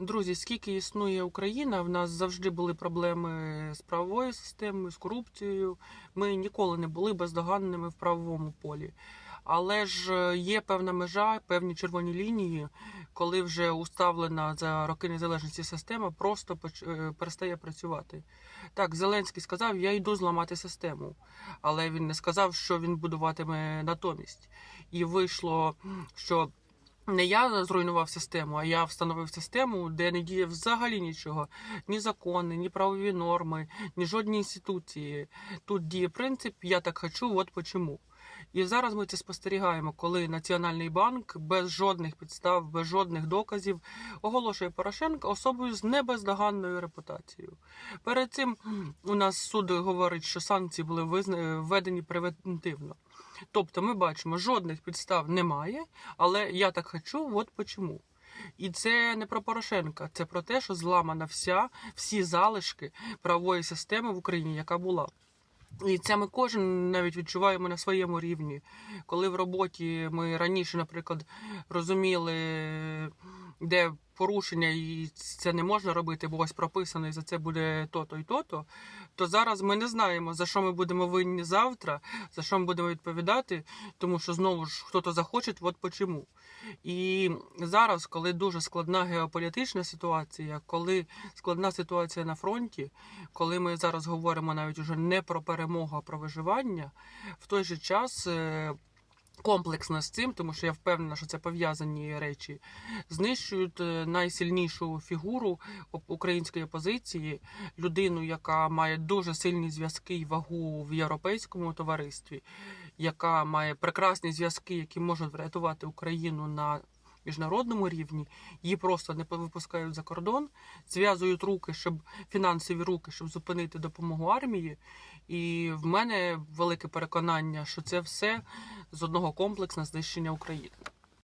Друзі, скільки існує Україна, в нас завжди були проблеми з правовою системою, з корупцією. Ми ніколи не були бездоганними в правовому полі. Але ж е, є певна межа, певні червоні лінії, коли вже уставлена за роки незалежності система просто е, перестає працювати. Так, Зеленський сказав, я йду зламати систему, але він не сказав, що він будуватиме натомість. І вийшло, що не я зруйнував систему, а я встановив систему, де не діє взагалі нічого. Ні закони, ні правові норми, ні жодні інституції. Тут діє принцип Я так хочу, от почому. І зараз ми це спостерігаємо, коли Національний банк без жодних підстав, без жодних доказів оголошує Порошенка особою з небездоганною репутацією. Перед цим у нас суд говорить, що санкції були введені превентивно. Тобто ми бачимо, жодних підстав немає, але я так хочу, от почому. І це не про Порошенка, це про те, що зламана вся, всі залишки правової системи в Україні, яка була. І це ми кожен навіть відчуваємо на своєму рівні. Коли в роботі ми раніше, наприклад, розуміли, де порушення, і це не можна робити, бо ось прописано, і за це буде то-то і то-то, то зараз ми не знаємо, за що ми будемо винні завтра, за що ми будемо відповідати, тому що знову ж хто-то захоче, от почому. І зараз, коли дуже складна геополітична ситуація, коли складна ситуація на фронті, коли ми зараз говоримо навіть уже не про перемогу, а про виживання, в той же час. Комплексно з цим, тому що я впевнена, що це пов'язані речі, знищують е, найсильнішу фігуру української опозиції, людину, яка має дуже сильні зв'язки і вагу в європейському товаристві, яка має прекрасні зв'язки, які можуть врятувати Україну на міжнародному рівні. Її просто не випускають за кордон, зв'язують руки, щоб фінансові руки, щоб зупинити допомогу армії. І в мене велике переконання, що це все з одного комплексу знищення України.